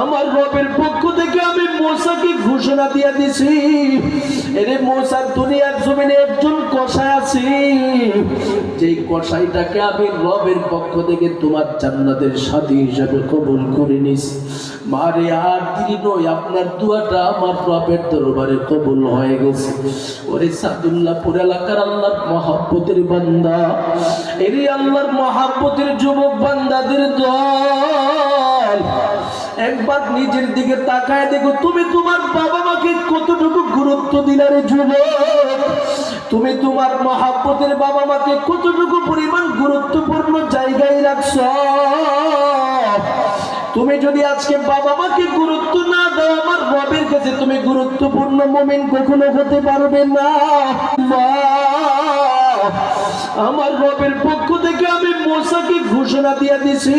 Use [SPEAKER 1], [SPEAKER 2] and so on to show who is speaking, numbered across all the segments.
[SPEAKER 1] আমার রবের পক্ষ থেকে আমি মোসাকে ঘোষণা দিয়ে দিছি। এরে মোসা, দুনিয়ার জমিনে একজন কষাই আছি। যেই কষাইটাকে আমি রবের পক্ষ থেকে তোমার জান্নাতের সাথী হিসাবে কবুল করে নিছি। মারে আর দেরি নয়, আপনার দুয়াটা আমার রবের দরবারে কবুল হয়ে গেছে। ওরে এলাকার মহাব্বতের বান্দা। এরে আল্লাহর মহাব্বতের যুবক বান্দাদের দল। একবার নিজের দিকে তাকায় দেখো, তুমি তোমার বাবা মাকে কতটুকু গুরুত্ব দিলারে যুবক? তুমি তোমার মহাব্বতের বাবা মাকে কতটুকু পরিমাণ গুরুত্বপূর্ণ জায়গায় রাখছ? তুমি যদি আজকে বাবা মাকে গুরুত্ব না দাও, আমার রবের কাছে তুমি গুরুত্বপূর্ণ মোমেন কখনো হতে পারবে না। আমার রবের পক্ষ ঘোষণা দিয়ে দিছি,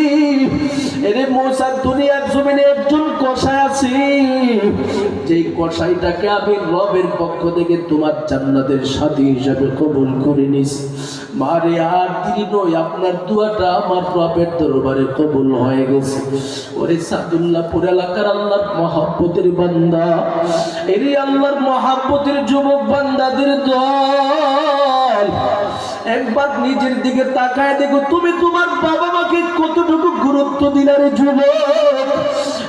[SPEAKER 1] এরে মোসা, দুনিয়ার জমিনে একজন কষাই আছি। যেই কষাইটাকে আমি রবের পক্ষ থেকে তোমার জান্নাতের সাথী হিসাবে কবুল করে নিছি মারে আর দেরি নয়, আপনার দুয়াটা আমার রবের দরবারে কবুল হয়ে গেছে। ওরে সাদুল্লাহপুর এলাকার আল্লাহর মহাব্বতের বান্দা, এরে আল্লাহর মহাব্বতের যুবক বান্দাদের দল। একবার নিজের দিকে তাকায় দেখো, তুমি তোমার বাবা মাকে কতটুকু গুরুত্ব দিলারে যুবক?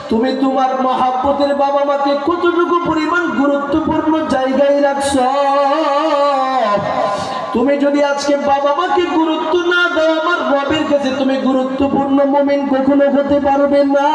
[SPEAKER 1] তুমি তোমার মহাব্বতের বাবা মাকে কতটুকু পরিমাণ গুরুত্বপূর্ণ জায়গায় রাখছ? তুমি যদি আজকে বাবা মাকে গুরুত্ব না দাও, আমার রবের কাছে তুমি গুরুত্বপূর্ণ মোমেন্ট কখনো হতে পারবে না।